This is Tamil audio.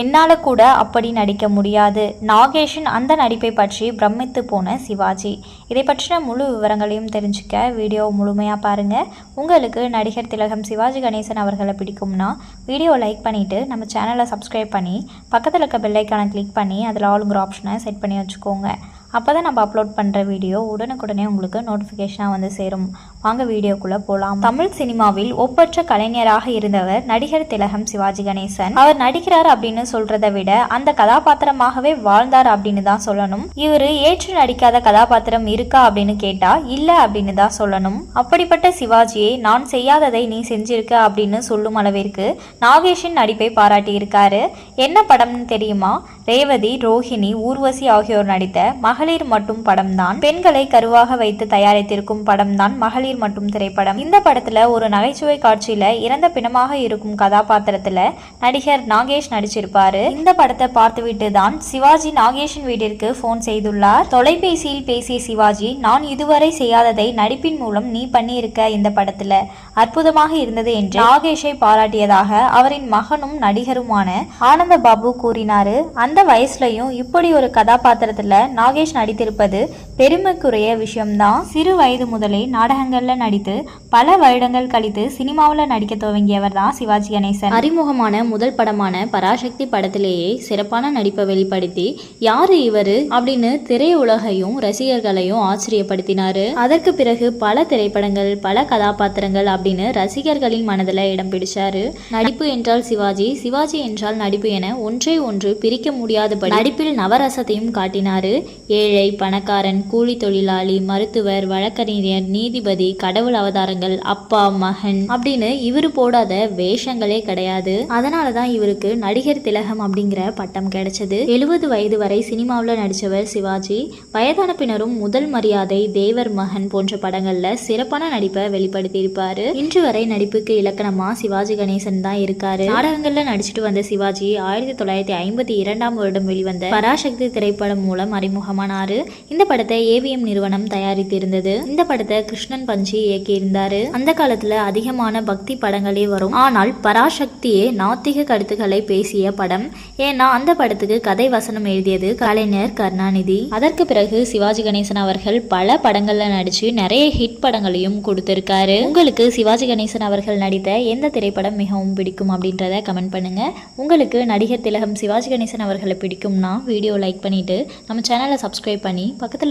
என்னால் கூட அப்படி நடிக்க முடியாது. நாகேஷின் அந்த நடிப்பை பற்றி பிரமித்து போன சிவாஜி. இதை பற்றின முழு விவரங்களையும் தெரிஞ்சுக்க வீடியோ முழுமையாக பாருங்கள் உங்களுக்கு நடிகர் திலகம் சிவாஜி கணேசன் அவர்களை பிடிக்கும்னா வீடியோ லைக் பண்ணிவிட்டு நம்ம சேனலை சப்ஸ்கிரைப் பண்ணி பக்கத்தில் இருக்க பெல்லைக்கான கிளிக் பண்ணி அதில் ஆளுங்கிற ஆப்ஷனை செட் பண்ணி வச்சுக்கோங்க. அப்போ தான் நம்ம அப்லோட் பண்ணுற வீடியோ உடனுக்குடனே உங்களுக்கு நோட்டிஃபிகேஷனாக வந்து சேரும். வாங்க வீடியோக்குள்ளே போகலாம் தமிழ் சினிமாவில் ஒப்பற்ற கலைஞராக இருந்தவர் நடிகர் திலகம் சிவாஜி கணேசன். அவர் நடிக்கிறார் அப்படின்னு சொல்றதை விட அந்த கதாபாத்திரமாகவே வாழ்ந்தார் அப்படின்னு தான் சொல்லணும். இவர் ஏற்று நடிக்காத கதாபாத்திரம் இருக்கா அப்படின்னு கேட்டா இல்ல அப்படின்னு தான் சொல்லணும். அப்படிப்பட்ட சிவாஜியை நான் செய்யாததை நீ செஞ்சிருக்க அப்படின்னு சொல்லும் அளவிற்கு நாகேஷின் நடிப்பை பாராட்டியிருக்காரு. என்ன படம்னு தெரியுமா? ரேவதி ரோஹிணி ஊர்வசி ஆகியோர் நடித்த மகளிர் மட்டும் படம்தான். பெண்களை கருவாக வைத்து தயாரித்திருக்கும் படம்தான் மகளிர் மட்டும் திரைப்படம். இந்த படத்துல ஒரு நகைச்சுவை காட்சியில இறந்த பிணமாக இருக்கும் கதாபாத்திரத்துல நடிகர் நாகேஷ் நடிச்சிருப்பாரு. இந்த படத்தை பார்த்துவிட்டு தான் சிவாஜி நாகேஷின் வீட்டிற்கு போன் செய்துள்ளார். தொலைபேசியில் பேசிய சிவாஜி நான் இதுவரை செய்யாததை நடிப்பின் மூலம் நீ பண்ணியிருக்க இந்த படத்துல அற்புதமாக இருந்தது என்று நாகேஷை பாராட்டியதாக அவரின் மகனும் நடிகருமான ஆனந்த பாபு கூறினாரு. அந்த வயசுலயும் இப்படி ஒரு கதாபாத்திரத்துல நாகேஷ் நடித்திருப்பது பெருமைக்குரிய விஷயம்தான். சிறு வயது முதலே நாடகங்கள்ல நடித்து பல வருடங்கள் கழித்து சினிமாவில் நடிக்க துவங்கியவர் தான் சிவாஜி கணேசன். அறிமுகமான முதல் படமான பராசக்தி படத்திலேயே சிறப்பான நடிப்பை வெளிப்படுத்தி யாரு இவரு அப்படின்னு திரையுலகையும் ரசிகர்களையும் ஆச்சரியப்படுத்தினாரு. அதற்கு பிறகு பல திரைப்படங்கள் பல கதாபாத்திரங்கள் அப்படின்னு ரசிகர்களின் மனதில் இடம் பிடிச்சாரு. நடிப்பு என்றால் சிவாஜி சிவாஜி என்றால் நடிப்பு என ஒன்றை ஒன்று பிரிக்க முடியாதபடி நடிப்பில் நவரசத்தையும் காட்டினாரு. ஏழை பணக்காரன் கூலி தொழிலாளி மருத்துவர் வழக்கறிஞர் நீதிபதி கடவுள் அவதாரங்கள் அப்பா மகன் அப்படின்னு இவரு போடாத வேஷங்களே கிடையாது. அதனாலதான் இவருக்கு நடிகர் திலகம் அப்படிங்கிற பட்டம் கிடைச்சது. எழுபது வயது வரை சினிமாவில் நடித்தவர் சிவாஜி வயதான பின்னரும் முதல் மரியாதை தேவர் மகன் போன்ற படங்கள்ல சிறப்பான நடிப்பை வெளிப்படுத்தியிருப்பாரு. இன்று வரை நடிப்புக்கு இலக்கணமா சிவாஜி கணேசன் தான் இருக்காரு. நாடகங்கள்ல நடிச்சிட்டு வந்த சிவாஜி ஆயிரத்தி தொள்ளாயிரத்தி ஐம்பத்தி இரண்டாம் வருடம் வெளிவந்த பராசக்தி திரைப்படம் மூலம் அறிமுகமானாரு. இந்த படத்தை ஏவிஎம் நிறுவனம் தயாரித்திருந்தது. இந்த படத்தை கிருஷ்ணன் பஞ்சி இயக்கியிருந்தாரு. அந்த காலத்துல அதிகமான பக்தி படங்களே வரும். ஆனால் பராசக்தியே நாத்திக கருத்துக்களை பேசிய படம். ஏன்னா அந்த படத்துக்கு கதை வசனம் எழுதியது கலைஞர் கருணாநிதி. அதற்கு பிறகு சிவாஜி கணேசன் அவர்கள் பல படங்கள்ல நடிச்சு நிறைய ஹிட் படங்களையும் கொடுத்திருக்காரு. உங்களுக்கு சிவாஜி கணேசன் அவர்கள் நடித்த எந்த திரைப்படம் மிகவும் பிடிக்கும் அப்படின்றத கமெண்ட் பண்ணுங்க. உங்களுக்கு நடிகர் திலகம் சிவாஜி கணேசன் அவர்களை பிடிக்கும்னா வீடியோ லைக் பண்ணிட்டு நம்ம சேனலை சப்ஸ்கிரைப் பண்ணி பக்கத்தில்